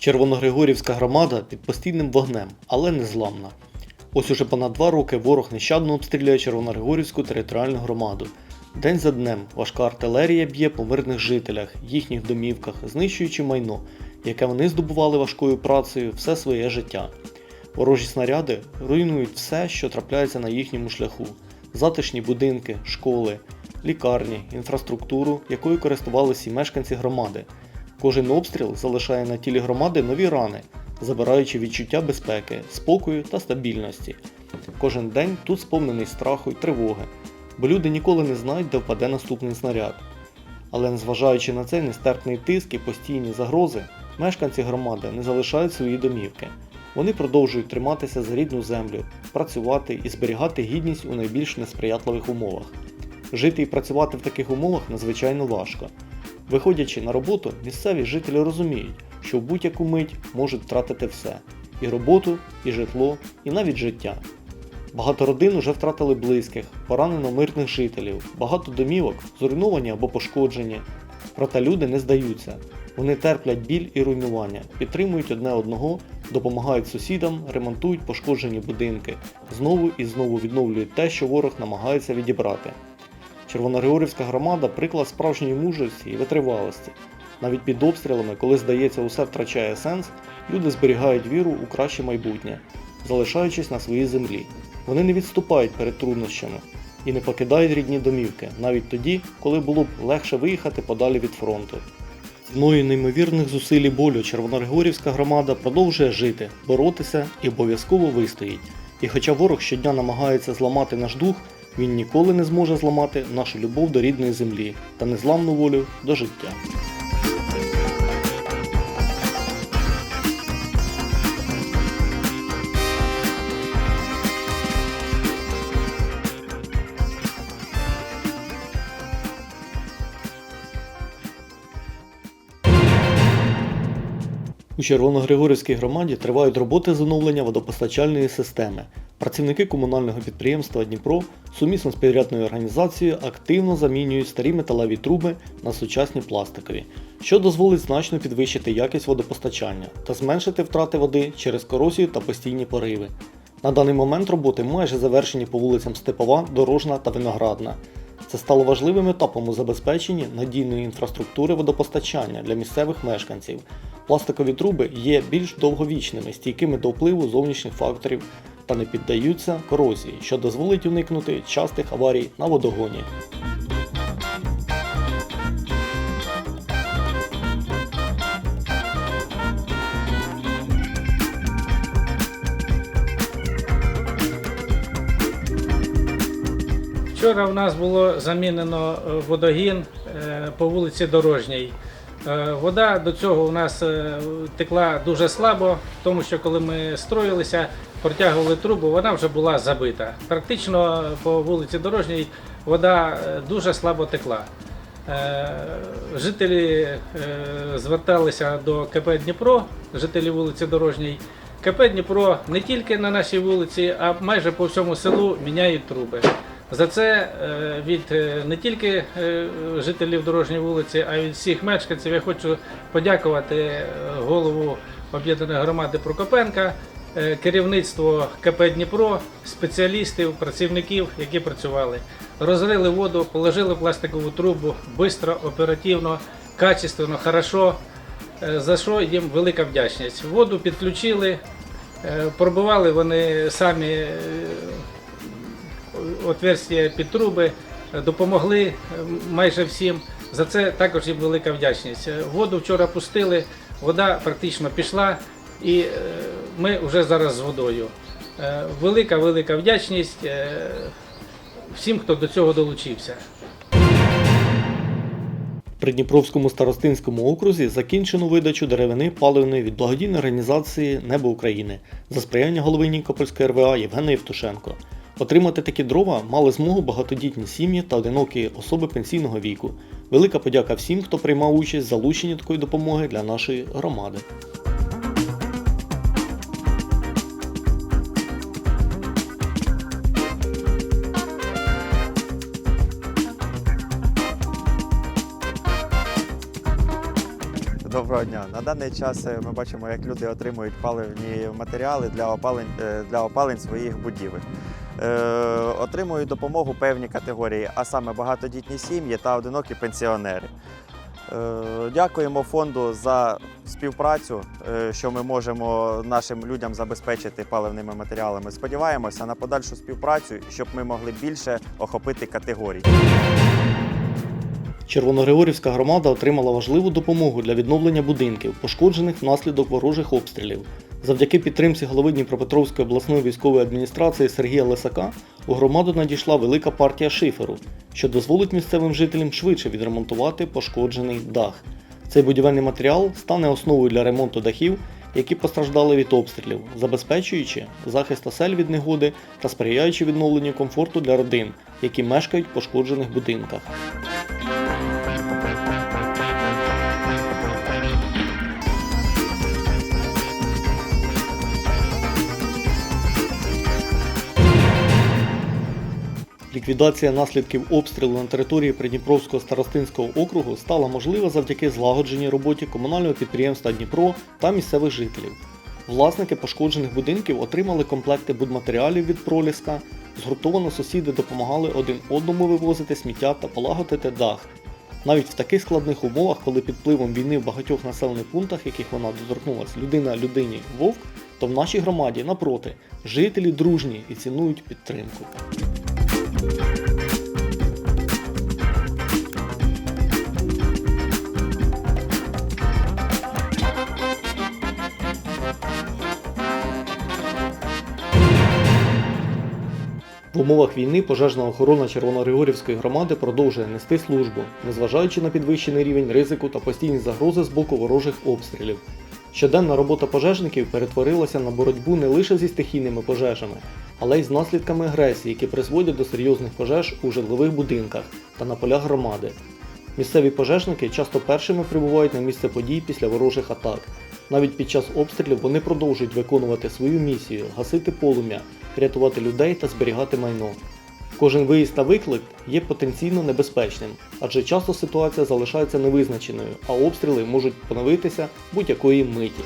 Червоногригорівська громада під постійним вогнем, але не зламна. Ось уже понад два роки ворог нещадно обстрілює Червоногригорівську територіальну громаду. День за днем важка артилерія б'є по мирних жителях, їхніх домівках, знищуючи майно, яке вони здобували важкою працею все своє життя. Ворожі снаряди руйнують все, що трапляється на їхньому шляху: затишні будинки, школи, лікарні, інфраструктуру, якою користувалися і мешканці громади. Кожен обстріл залишає на тілі громади нові рани, забираючи відчуття безпеки, спокою та стабільності. Кожен день тут сповнений страху й тривоги, бо люди ніколи не знають, де впаде наступний снаряд. Але незважаючи на цей нестерпний тиск і постійні загрози, мешканці громади не залишають свої домівки. Вони продовжують триматися за рідну землю, працювати і зберігати гідність у найбільш несприятливих умовах. Жити і працювати в таких умовах надзвичайно важко. Виходячи на роботу, місцеві жителі розуміють, що в будь-яку мить можуть втратити все: і роботу, і житло, і навіть життя. Багато родин уже втратили близьких, поранено мирних жителів, багато домівок зруйновані або пошкоджені. Проте люди не здаються. Вони терплять біль і руйнування, підтримують одне одного, допомагають сусідам, ремонтують пошкоджені будинки, знову і знову відновлюють те, що ворог намагається відібрати. Червоногригорівська громада приклад справжньої мужності і витривалості. Навіть під обстрілами, коли здається, усе втрачає сенс, люди зберігають віру у краще майбутнє, залишаючись на своїй землі. Вони не відступають перед труднощами і не покидають рідні домівки, навіть тоді, коли було б легше виїхати подалі від фронту. Ціною неймовірних зусиль і болю Червоногригорівська громада продовжує жити, боротися і обов'язково вистоїть. І хоча ворог щодня намагається зламати наш дух, він ніколи не зможе зламати нашу любов до рідної землі та незламну волю до життя. У Червоногригорівській громаді тривають роботи з оновлення водопостачальної системи. Працівники комунального підприємства Дніпро сумісно з підрядною організацією активно замінюють старі металеві труби на сучасні пластикові, що дозволить значно підвищити якість водопостачання та зменшити втрати води через корозію та постійні пориви. На даний момент роботи майже завершені по вулицям Степова, Дорожна та Виноградна. Це стало важливим етапом у забезпеченні надійної інфраструктури водопостачання для місцевих мешканців. Пластикові труби є більш довговічними, стійкими до впливу зовнішніх факторів та не піддаються корозії, що дозволить уникнути частих аварій на водогоні. Вчора в нас було замінено е, водогін е, по вулиці Дорожній. Е, Вода до цього у нас текла дуже слабо, тому що коли ми строїлися, протягували трубу, вона вже була забита. Практично по вулиці Дорожній вода дуже слабо текла. Жителі зверталися до КП Дніпро, жителі вулиці Дорожній. КП Дніпро не тільки на нашій вулиці, а майже по всьому селу міняють труби. За це е, від е, не тільки е, жителів дорожньої вулиці, а й від всіх мешканців я хочу подякувати голову об'єднаної громади Прокопенка, керівництво КП Дніпро, спеціалістів, працівників, які працювали. Розрили воду, положили пластикову трубу швидко, оперативно, качественно, хорошо. За що їм велика вдячність. Воду підключили, пробивали вони самі отверстия під труби, е, допомогли е, майже всім. За це також їм велика вдячність. Е, Воду вчора пустили, вода практично пішла, і ми вже зараз з водою. Велика велика вдячність всім, хто до цього долучився. В Придніпровському старостинському окрузі закінчено видачу деревини паливної від благодійної організації Небо України за сприяння голови Нікопольської РВА Євгена Євтушенко. Отримати такі дрова мали змогу багатодітні сім'ї та одинокі особи пенсійного віку. Велика подяка всім, хто приймав участь в залученні такої допомоги для нашої громади. Доброго дня. На даний час е, ми бачимо, як люди отримують паливні матеріали для опалень, е, для опалень своїх будівель. Е, отримують допомогу певні категорії, а саме багатодітні сім'ї та одинокі пенсіонери. Е, Дякуємо фонду за співпрацю, е, що ми можемо нашим людям забезпечити паливними матеріалами. Сподіваємося на подальшу співпрацю, щоб ми могли більше охопити категорій. Червоногригорівська громада отримала важливу допомогу для відновлення будинків, пошкоджених внаслідок ворожих обстрілів. Завдяки підтримці голови Дніпропетровської обласної військової адміністрації Сергія Лисака у громаду надійшла велика партія шиферу, що дозволить місцевим жителям швидше відремонтувати пошкоджений дах. Цей будівельний матеріал стане основою для ремонту дахів, які постраждали від обстрілів, забезпечуючи захист осель від негоди та сприяючи відновленню комфорту для родин, які мешкають в пошкоджених будинках. Ліквідація наслідків обстрілу на території Придніпровського старостинського округу стала можлива завдяки злагодженій роботі комунального підприємства Дніпро та місцевих жителів. Власники пошкоджених будинків отримали комплекти будматеріалів від проліска, згуртовано сусіди допомагали один одному вивозити сміття та полагодити дах. Навіть в таких складних умовах, коли під впливом війни в багатьох населених пунктах, яких вона доторкнулась людина людині вовк, то в нашій громаді, напроти, жителі дружні і цінують підтримку. В умовах війни пожежна охорона Червоногригорівської громади продовжує нести службу, незважаючи на підвищений рівень ризику та постійні загрози з боку ворожих обстрілів. Щоденна робота пожежників перетворилася на боротьбу не лише зі стихійними пожежами, але й з наслідками агресії, які призводять до серйозних пожеж у житлових будинках та на полях громади. Місцеві пожежники часто першими прибувають на місце подій після ворожих атак. Навіть під час обстрілів вони продовжують виконувати свою місію, гасити полум'я, рятувати людей та зберігати майно. Кожен виїзд та виклик є потенційно небезпечним, адже часто ситуація залишається невизначеною, а обстріли можуть поновитися будь-якої миті.